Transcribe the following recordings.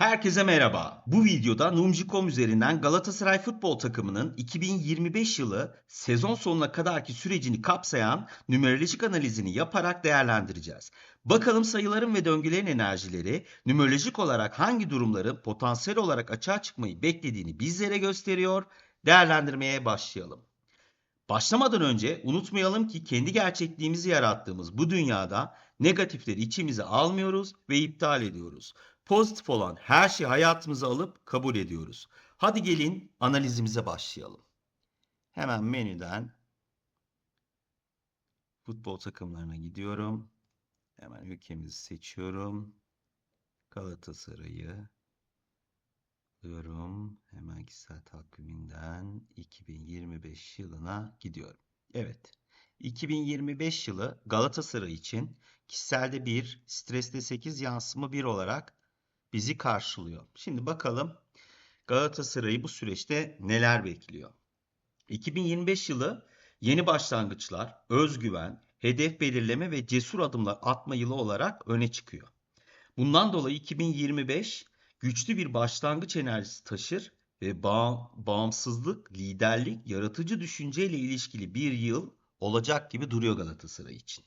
Herkese merhaba. Bu videoda Numji.com üzerinden Galatasaray futbol takımının 2025 yılı sezon sonuna kadarki sürecini kapsayan numerolojik analizini yaparak değerlendireceğiz. Bakalım sayıların ve döngülerin enerjileri numerolojik olarak hangi durumların potansiyel olarak açığa çıkmayı beklediğini bizlere gösteriyor. Değerlendirmeye başlayalım. Başlamadan önce unutmayalım ki kendi gerçekliğimizi yarattığımız bu dünyada negatifleri içimize almıyoruz ve iptal ediyoruz. Pozitif olan her şeyi hayatımıza alıp kabul ediyoruz. Hadi gelin analizimize başlayalım. Hemen menüden futbol takımlarına gidiyorum. Hemen ülkemizi seçiyorum. Galatasaray'ı diyorum. Hemen kişisel takviminden 2025 yılına gidiyorum. Evet. 2025 yılı Galatasaray için kişiselde 1, streste 8, yansıma 1 olarak bizi karşılıyor. Şimdi bakalım Galatasaray'ı bu süreçte neler bekliyor? 2025 yılı yeni başlangıçlar, özgüven, hedef belirleme ve cesur adımlar atma yılı olarak öne çıkıyor. Bundan dolayı 2025 güçlü bir başlangıç enerjisi taşır ve bağ, bağımsızlık, liderlik, yaratıcı düşünceyle ilişkili bir yıl olacak gibi duruyor Galatasaray için.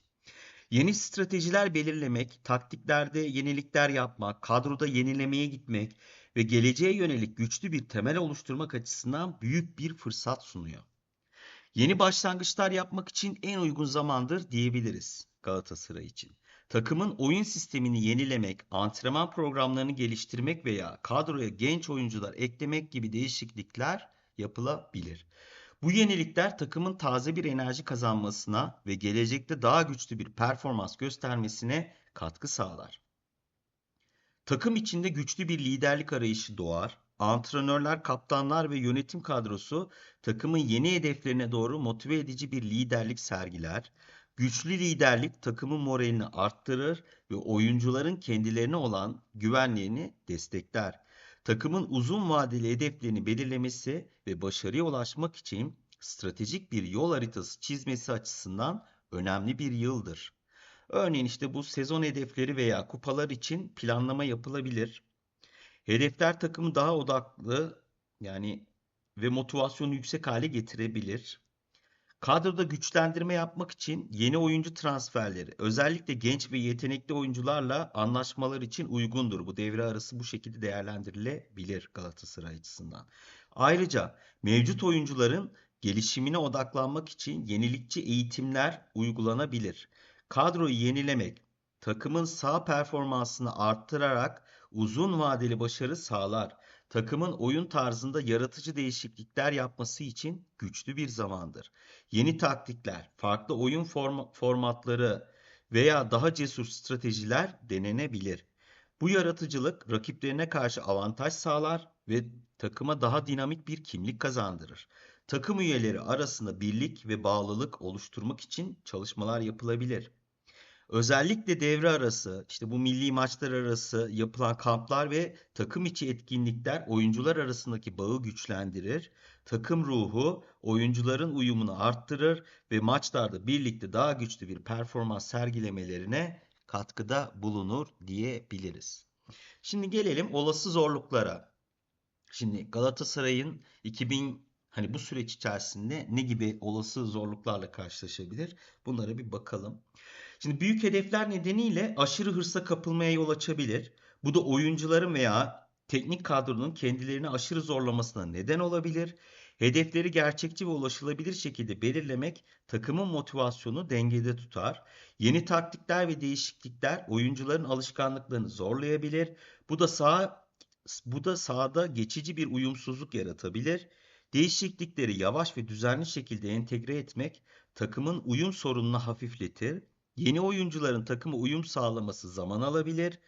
Yeni stratejiler belirlemek, taktiklerde yenilikler yapmak, kadroda yenilemeye gitmek ve geleceğe yönelik güçlü bir temel oluşturmak açısından büyük bir fırsat sunuyor. Yeni başlangıçlar yapmak için en uygun zamandır diyebiliriz Galatasaray için. Takımın oyun sistemini yenilemek, antrenman programlarını geliştirmek veya kadroya genç oyuncular eklemek gibi değişiklikler yapılabilir. Bu yenilikler takımın taze bir enerji kazanmasına ve gelecekte daha güçlü bir performans göstermesine katkı sağlar. Takım içinde güçlü bir liderlik arayışı doğar. Antrenörler, kaptanlar ve yönetim kadrosu takımın yeni hedeflerine doğru motive edici bir liderlik sergiler. Güçlü liderlik takımın moralini arttırır ve oyuncuların kendilerine olan güvenliğini destekler. Takımın uzun vadeli hedeflerini belirlemesi ve başarıya ulaşmak için stratejik bir yol haritası çizmesi açısından önemli bir yıldır. Örneğin işte bu sezon hedefleri veya kupalar için planlama yapılabilir. Hedefler takımı daha odaklı yani ve motivasyonu yüksek hale getirebilir. Kadroda güçlendirme yapmak için yeni oyuncu transferleri, özellikle genç ve yetenekli oyuncularla anlaşmalar için uygundur. Bu devre arası bu şekilde değerlendirilebilir Galatasaray açısından. Ayrıca mevcut oyuncuların gelişimine odaklanmak için yenilikçi eğitimler uygulanabilir. Kadroyu yenilemek, takımın sağ performansını arttırarak uzun vadeli başarı sağlar. Takımın oyun tarzında yaratıcı değişiklikler yapması için güçlü bir zamandır. Yeni taktikler, farklı oyun form formatları veya daha cesur stratejiler denenebilir. Bu yaratıcılık rakiplerine karşı avantaj sağlar ve takıma daha dinamik bir kimlik kazandırır. Takım üyeleri arasında birlik ve bağlılık oluşturmak için çalışmalar yapılabilir. Özellikle devre arası, işte bu milli maçlar arası yapılan kamplar ve takım içi etkinlikler oyuncular arasındaki bağı güçlendirir. Takım ruhu oyuncuların uyumunu arttırır ve maçlarda birlikte daha güçlü bir performans sergilemelerine katkıda bulunur diyebiliriz. Şimdi gelelim olası zorluklara. Şimdi Galatasaray'ın 2000 hani bu süreç içerisinde ne gibi olası zorluklarla karşılaşabilir? Bunlara bir bakalım. Şimdi büyük hedefler nedeniyle aşırı hırsa kapılmaya yol açabilir. Bu da oyuncuların veya teknik kadronun kendilerini aşırı zorlamasına neden olabilir. Hedefleri gerçekçi ve ulaşılabilir şekilde belirlemek takımın motivasyonu dengede tutar. Yeni taktikler ve değişiklikler oyuncuların alışkanlıklarını zorlayabilir. Bu da sağ bu da sahada geçici bir uyumsuzluk yaratabilir. Değişiklikleri yavaş ve düzenli şekilde entegre etmek takımın uyum sorununu hafifletir. Yeni oyuncuların takıma uyum sağlaması zaman alabilir.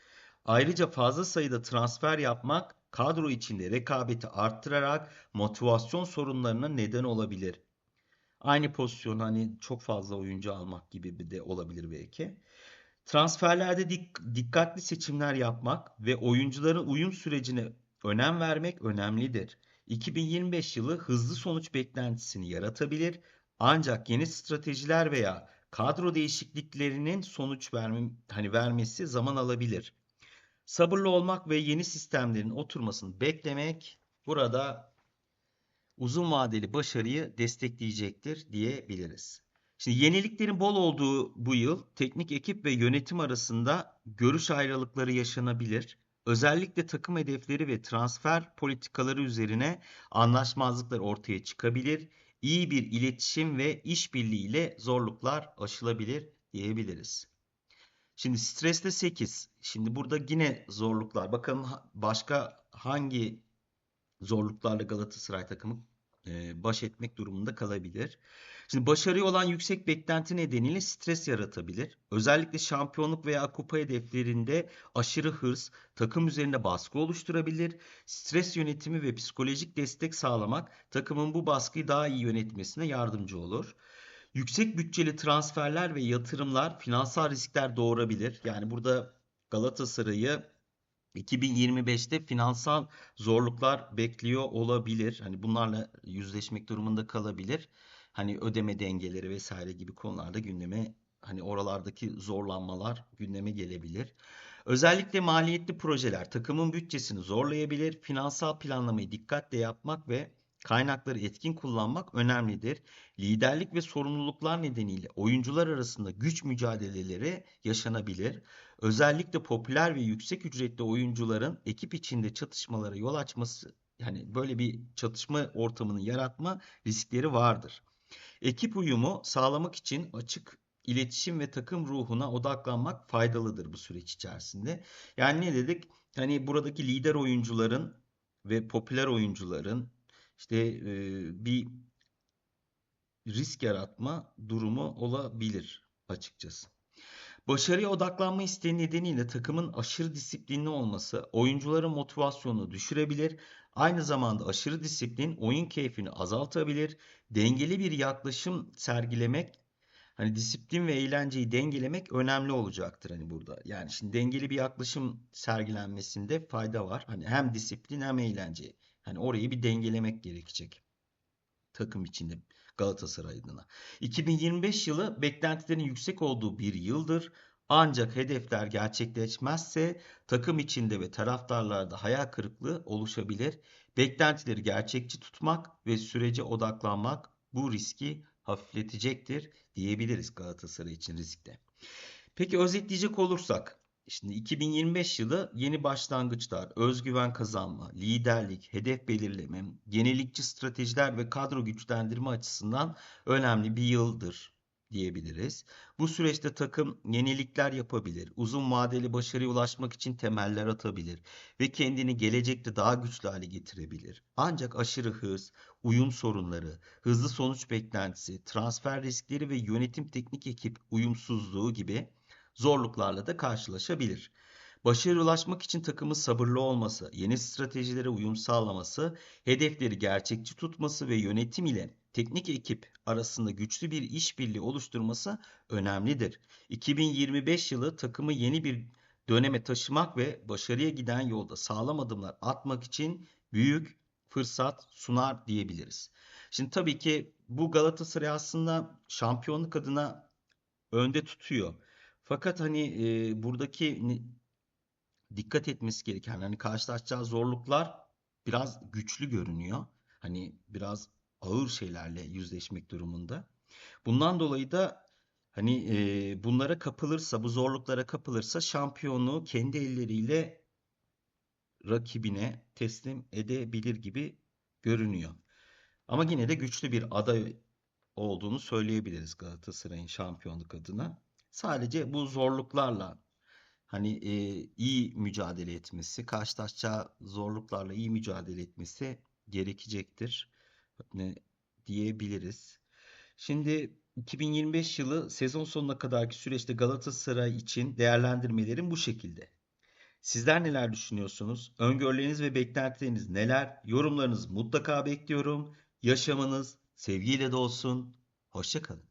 Ayrıca fazla sayıda transfer yapmak kadro içinde rekabeti arttırarak motivasyon sorunlarına neden olabilir. Aynı pozisyon hani çok fazla oyuncu almak gibi bir de olabilir belki. Transferlerde dik- dikkatli seçimler yapmak ve oyuncuların uyum sürecine önem vermek önemlidir. 2025 yılı hızlı sonuç beklentisini yaratabilir ancak yeni stratejiler veya kadro değişikliklerinin sonuç verme, hani vermesi zaman alabilir. Sabırlı olmak ve yeni sistemlerin oturmasını beklemek burada uzun vadeli başarıyı destekleyecektir diyebiliriz. Şimdi yeniliklerin bol olduğu bu yıl teknik ekip ve yönetim arasında görüş ayrılıkları yaşanabilir. Özellikle takım hedefleri ve transfer politikaları üzerine anlaşmazlıklar ortaya çıkabilir. İyi bir iletişim ve işbirliği ile zorluklar aşılabilir diyebiliriz. Şimdi streste 8. Şimdi burada yine zorluklar. Bakalım başka hangi zorluklarla Galatasaray takımı e, baş etmek durumunda kalabilir. Şimdi başarıya olan yüksek beklenti nedeniyle stres yaratabilir. Özellikle şampiyonluk veya kupa hedeflerinde aşırı hırs takım üzerinde baskı oluşturabilir. Stres yönetimi ve psikolojik destek sağlamak takımın bu baskıyı daha iyi yönetmesine yardımcı olur. Yüksek bütçeli transferler ve yatırımlar finansal riskler doğurabilir. Yani burada Galatasaray'ı 2025'te finansal zorluklar bekliyor olabilir. Hani bunlarla yüzleşmek durumunda kalabilir. Hani ödeme dengeleri vesaire gibi konularda gündeme hani oralardaki zorlanmalar gündeme gelebilir. Özellikle maliyetli projeler takımın bütçesini zorlayabilir. Finansal planlamayı dikkatle yapmak ve kaynakları etkin kullanmak önemlidir. Liderlik ve sorumluluklar nedeniyle oyuncular arasında güç mücadeleleri yaşanabilir. Özellikle popüler ve yüksek ücretli oyuncuların ekip içinde çatışmalara yol açması yani böyle bir çatışma ortamını yaratma riskleri vardır. Ekip uyumu sağlamak için açık iletişim ve takım ruhuna odaklanmak faydalıdır bu süreç içerisinde. Yani ne dedik? Hani buradaki lider oyuncuların ve popüler oyuncuların işte e, bir risk yaratma durumu olabilir açıkçası. Başarıya odaklanma isteği nedeniyle takımın aşırı disiplinli olması oyuncuların motivasyonunu düşürebilir. Aynı zamanda aşırı disiplin oyun keyfini azaltabilir. Dengeli bir yaklaşım sergilemek hani disiplin ve eğlenceyi dengelemek önemli olacaktır hani burada. Yani şimdi dengeli bir yaklaşım sergilenmesinde fayda var. Hani hem disiplin hem eğlence. Hani orayı bir dengelemek gerekecek takım içinde. Galatasaray adına. 2025 yılı beklentilerin yüksek olduğu bir yıldır. Ancak hedefler gerçekleşmezse takım içinde ve taraftarlarda hayal kırıklığı oluşabilir. Beklentileri gerçekçi tutmak ve sürece odaklanmak bu riski hafifletecektir diyebiliriz Galatasaray için riskte. Peki özetleyecek olursak Şimdi 2025 yılı yeni başlangıçlar, özgüven kazanma, liderlik, hedef belirleme, yenilikçi stratejiler ve kadro güçlendirme açısından önemli bir yıldır diyebiliriz. Bu süreçte takım yenilikler yapabilir, uzun vadeli başarıya ulaşmak için temeller atabilir ve kendini gelecekte daha güçlü hale getirebilir. Ancak aşırı hız, uyum sorunları, hızlı sonuç beklentisi, transfer riskleri ve yönetim teknik ekip uyumsuzluğu gibi zorluklarla da karşılaşabilir. Başarıya ulaşmak için takımın sabırlı olması, yeni stratejilere uyum sağlaması, hedefleri gerçekçi tutması ve yönetim ile teknik ekip arasında güçlü bir işbirliği oluşturması önemlidir. 2025 yılı takımı yeni bir döneme taşımak ve başarıya giden yolda sağlam adımlar atmak için büyük fırsat sunar diyebiliriz. Şimdi tabii ki bu Galatasaray aslında şampiyonluk adına önde tutuyor. Fakat hani e, buradaki dikkat etmesi gereken hani karşılaşacağı zorluklar biraz güçlü görünüyor. Hani biraz ağır şeylerle yüzleşmek durumunda. Bundan dolayı da hani e, bunlara kapılırsa, bu zorluklara kapılırsa şampiyonluğu kendi elleriyle rakibine teslim edebilir gibi görünüyor. Ama yine de güçlü bir aday olduğunu söyleyebiliriz Galatasaray'ın şampiyonluk adına. Sadece bu zorluklarla hani e, iyi mücadele etmesi, karşılaşacağı zorluklarla iyi mücadele etmesi gerekecektir ne diyebiliriz. Şimdi 2025 yılı sezon sonuna kadarki süreçte Galatasaray için değerlendirmelerim bu şekilde. Sizler neler düşünüyorsunuz? Öngörüleriniz ve beklentileriniz neler? Yorumlarınızı mutlaka bekliyorum. Yaşamınız sevgiyle dolsun. Hoşçakalın.